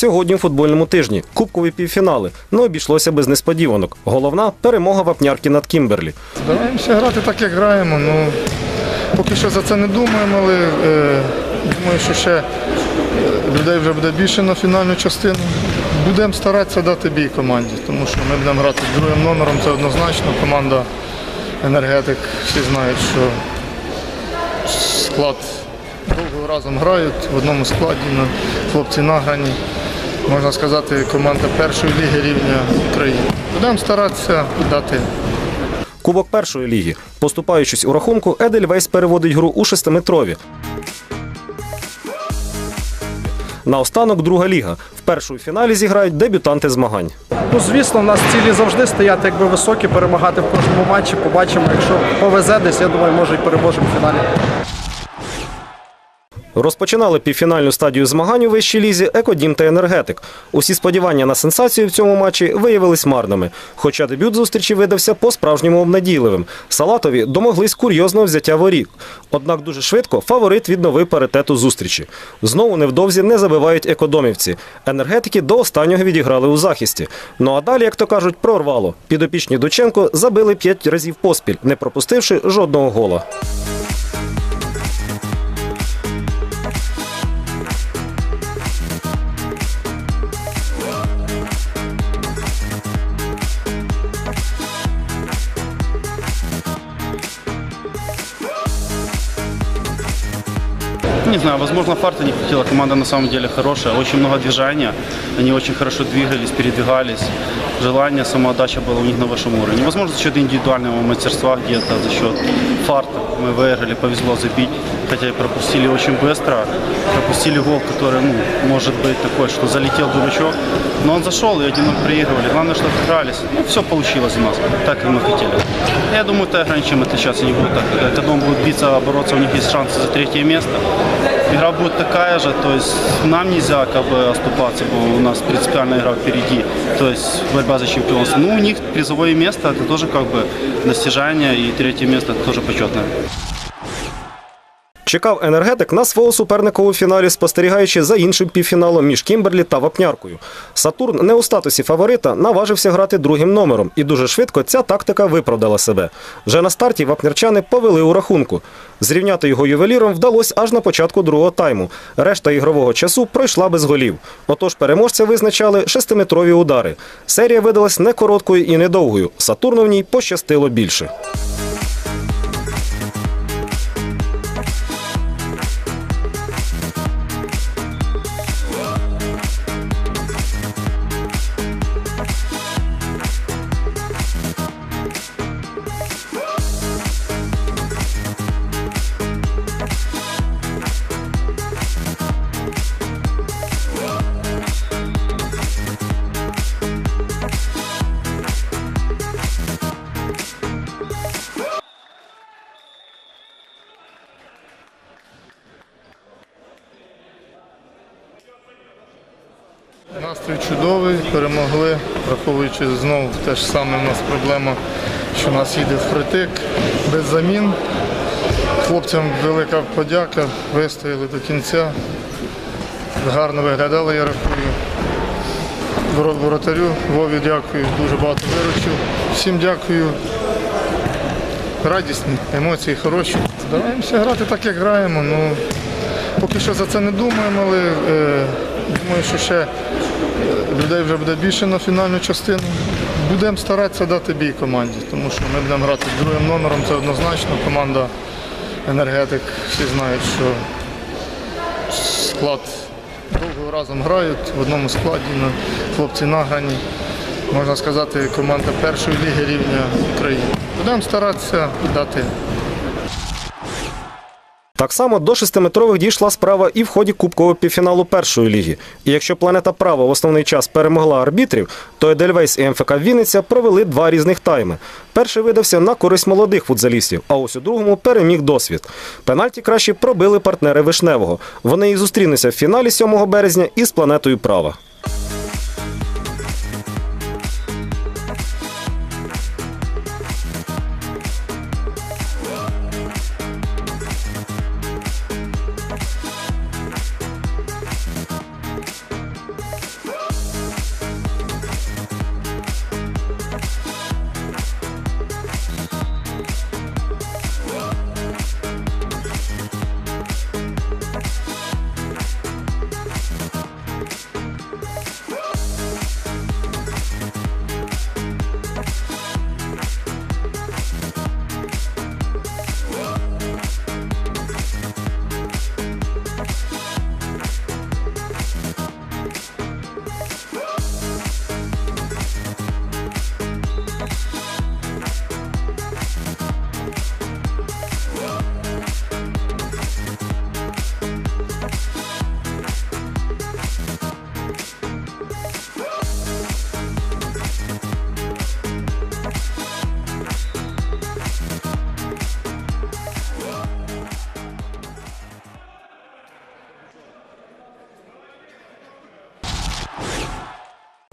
сьогодні у футбольному тижні. Кубкові півфінали. Не обійшлося без несподіванок. Головна перемога вапнярки над Кімберлі. Стараємося грати так, як граємо. Ну, поки що за це не думаємо, але е, думаю, що ще е, людей вже буде більше на фінальну частину. Будемо старатися дати бій команді, тому що ми будемо грати з другим номером, це однозначно. Команда енергетик, всі знають, що склад довго разом грають, в одному складі, ну, хлопці награні. Можна сказати, команда першої ліги рівня України. Будемо старатися дати Кубок першої ліги. Поступаючись у рахунку, Едельвейс переводить гру у шестиметрові. Наостанок друга ліга. В першому фіналі зіграють дебютанти змагань. Ну, звісно, в нас цілі завжди стояти якби високі, перемагати в кожному матчі. Побачимо, якщо повезе десь, я думаю, може і переможемо в фіналі. Розпочинали півфінальну стадію змагань у вищій лізі Екодім та енергетик. Усі сподівання на сенсацію в цьому матчі виявились марними. Хоча дебют зустрічі видався по-справжньому обнадійливим. Салатові домоглись курйозного взяття воріт. Однак дуже швидко фаворит відновив паритету зустрічі. Знову невдовзі не забивають екодомівці. Енергетики до останнього відіграли у захисті. Ну а далі, як то кажуть, прорвало. Підопічні Дученко забили п'ять разів поспіль, не пропустивши жодного гола. Не знаю, возможно, фарта не хватило. Команда на самом деле хорошая, очень много движения. Они очень хорошо двигались, передвигались Желание, самоотдача была у них на высшем уровне. Возможно, за счет индивидуального мастерства где-то, за счет фарта мы выиграли, повезло забить. Хотя и пропустили очень быстро. Пропустили гол, который, ну, может быть такой, что залетел дурачок. Но он зашел и один проигрывали. Главное, что отыгрались. Ну, все получилось у нас, так, как мы хотели. Я думаю, так раньше отличаться не будут. Так, когда он будет биться, бороться, у них есть шансы за третье место. Игра будет такая же, то есть нам нельзя как бы оступаться, бо у нас принципиальная игра впереди, то есть борьба за чемпионство. Ну, у них призовое место, это тоже как бы достижение, и третье место это тоже почетное. Чекав енергетик на свого суперника у фіналі, спостерігаючи за іншим півфіналом між Кімберлі та Вапняркою. Сатурн не у статусі фаворита наважився грати другим номером, і дуже швидко ця тактика виправдала себе. Вже на старті вапнярчани повели у рахунку. Зрівняти його ювеліром вдалося аж на початку другого тайму. Решта ігрового часу пройшла без голів. Отож переможця визначали шестиметрові удари. Серія видалась не короткою і недовгою. Сатурну в ній пощастило більше. Настрій чудовий, перемогли, враховуючи знову те ж саме у нас проблема, що нас їде впритик, без замін. Хлопцям велика подяка, вистояли до кінця. Гарно виглядали, я рахую. Воро- Воротарю Вові дякую, дуже багато виручив. Всім дякую. Радісні, емоції хороші. Стараємося грати так, як граємо. Ну, поки що за це не думаємо, але е, думаю, що ще людей вже буде більше на фінальну частину. Будемо старатися дати бій команді, тому що ми будемо грати з другим номером, це однозначно. Команда енергетик, всі знають, що склад довго разом грають, в одному складі, ну, хлопці награні. Можна сказати, команда першої ліги рівня України. Будемо старатися дати Так само до шестиметрових дійшла справа і в ході кубкового півфіналу першої ліги. І якщо планета Право в основний час перемогла арбітрів, то Едельвейс і МФК Вінниця провели два різних тайми. Перший видався на користь молодих футзалістів, а ось у другому переміг досвід. Пенальті краще пробили партнери Вишневого. Вони і зустрінуться в фіналі 7 березня із планетою Права.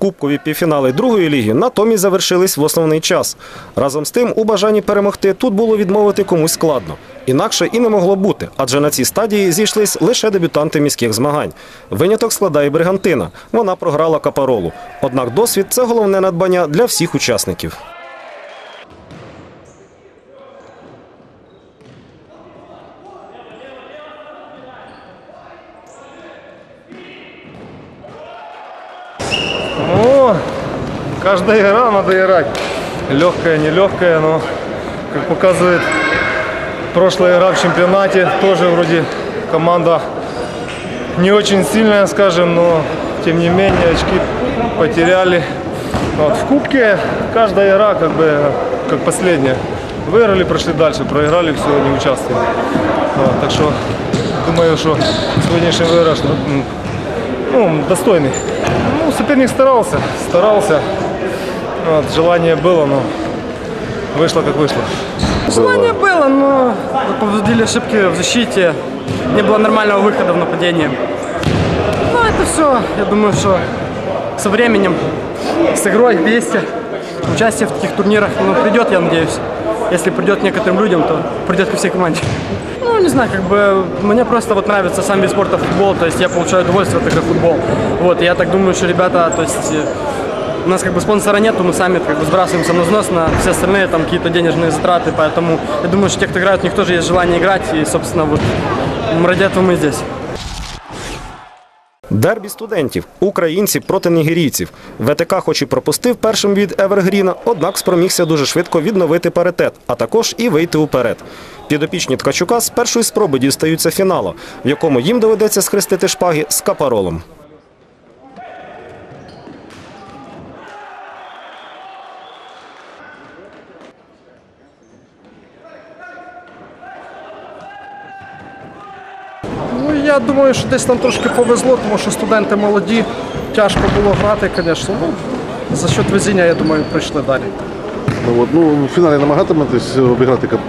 Кубкові півфінали другої ліги натомість завершились в основний час. Разом з тим, у бажанні перемогти тут було відмовити комусь складно. Інакше і не могло бути, адже на цій стадії зійшлись лише дебютанти міських змагань. Виняток складає Бригантина. Вона програла капаролу. Однак досвід це головне надбання для всіх учасників. Каждая игра надо играть. Легкая, нелегкая, но, как показывает прошлая игра в чемпионате, тоже вроде команда не очень сильная, скажем, но тем не менее очки потеряли. Вот, в Кубке каждая игра как бы как последняя. Выиграли, прошли дальше, проиграли, все, не участвовали. Вот, так что думаю, что сегодняшний выигрыш ну, достойный. Ну, соперник старался, старался. Вот, желание было, но вышло как вышло. Желание было, но повредили ошибки в защите. Не было нормального выхода в нападении. Ну, это все, я думаю, что со временем, с игрой вместе, участие в таких турнирах, ну, придет, я надеюсь. Если придет некоторым людям, то придет ко всей команде. Ну, не знаю, как бы мне просто вот нравится сам вид спорта футбол, то есть я получаю удовольствие от игры футбол. Вот, я так думаю, что ребята, то есть у нас как бы спонсора нету, мы сами как бы сбрасываемся на взнос на все остальные там какие-то денежные затраты, поэтому я думаю, что те, кто играют, у них тоже есть желание играть, и, собственно, вот м, ради этого мы и здесь. Дербі студентів, українці проти нігерійців. ВТК хоч і пропустив першим від Евергріна, однак спромігся дуже швидко відновити паритет, а також і вийти уперед. Підопічні Ткачука з першої спроби дістаються фіналу, в якому їм доведеться схрестити шпаги з капаролом. Ну я думаю, що десь нам трошки повезло, тому що студенти молоді, тяжко було грати, звісно. Ну, за счет везіння, я думаю, прийшли далі. Ну, от, ну, в фіналі намагатиметесь обіграти кап.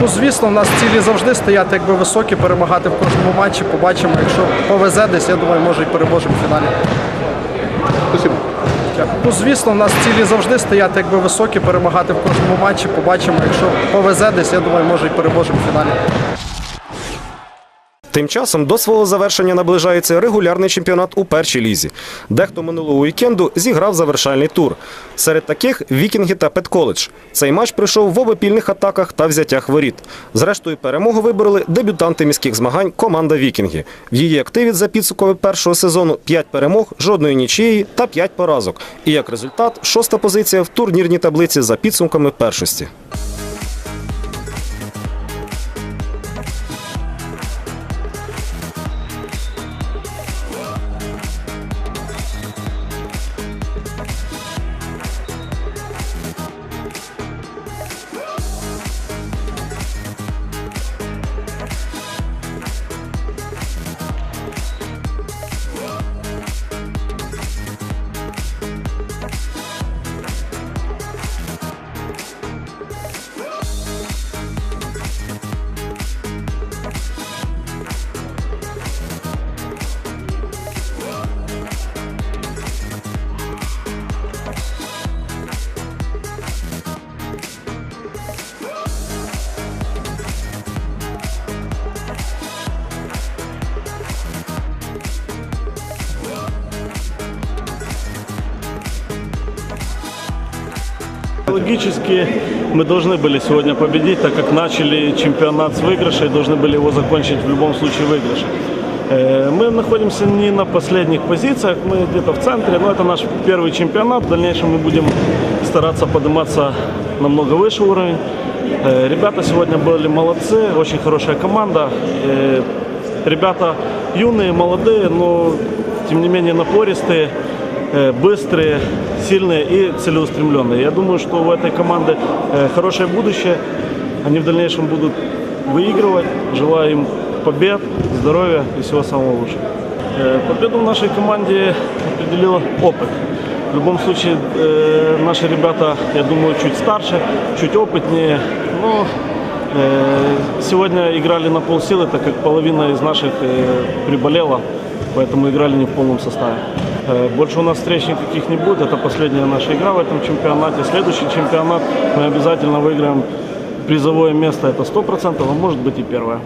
Ну, звісно, в нас цілі завжди стояти якби високі, перемагати в кожному матчі. Побачимо, якщо повезе десь, я думаю, може і переможемо в фіналі. Спасибо. Ну, звісно, в нас цілі завжди стояти якби високі, перемагати в кожному матчі. Побачимо, якщо повезе десь, я думаю, може і переможемо в фіналі. Тим часом до свого завершення наближається регулярний чемпіонат у першій лізі. Дехто минулого вікенду зіграв завершальний тур. Серед таких Вікінги та Петколедж. Цей матч пройшов в обопільних атаках та взяттях воріт. Зрештою, перемогу вибороли дебютанти міських змагань команда Вікінги. В її активі за підсумками першого сезону 5 перемог, жодної нічиї та 5 поразок. І як результат, шоста позиція в турнірній таблиці за підсумками першості. Логически мы должны были сегодня победить, так как начали чемпионат с выигрыша и должны были его закончить в любом случае выигрыше. Э, Мы находимся не на последних позициях, мы где-то в центре, но это наш первый чемпионат. В дальнейшем мы будем стараться подниматься намного выше уровень. Э, Ребята сегодня были молодцы, очень хорошая команда. Э, Ребята юные, молодые, но тем не менее напористые э, Быстрые, сильные и целеустремленные. Я думаю, что у этой команды э, хорошее будущее. Они в дальнейшем будут выигрывать. Желаю им побед, здоровья и всего самого лучшего. Э, Победу в нашей команде определил опыт. В любом случае, э, наши ребята, я думаю, чуть старше, чуть опытнее. Но э, сегодня играли на полсилы, так как половина из наших э, приболела, поэтому играли не в полном составе. Э, Больше у нас встреч никаких не будет. Это последняя наша игра в этом чемпионате. Следующий чемпионат мы обязательно выиграем призовое место. Это 100%, а может быть и первое.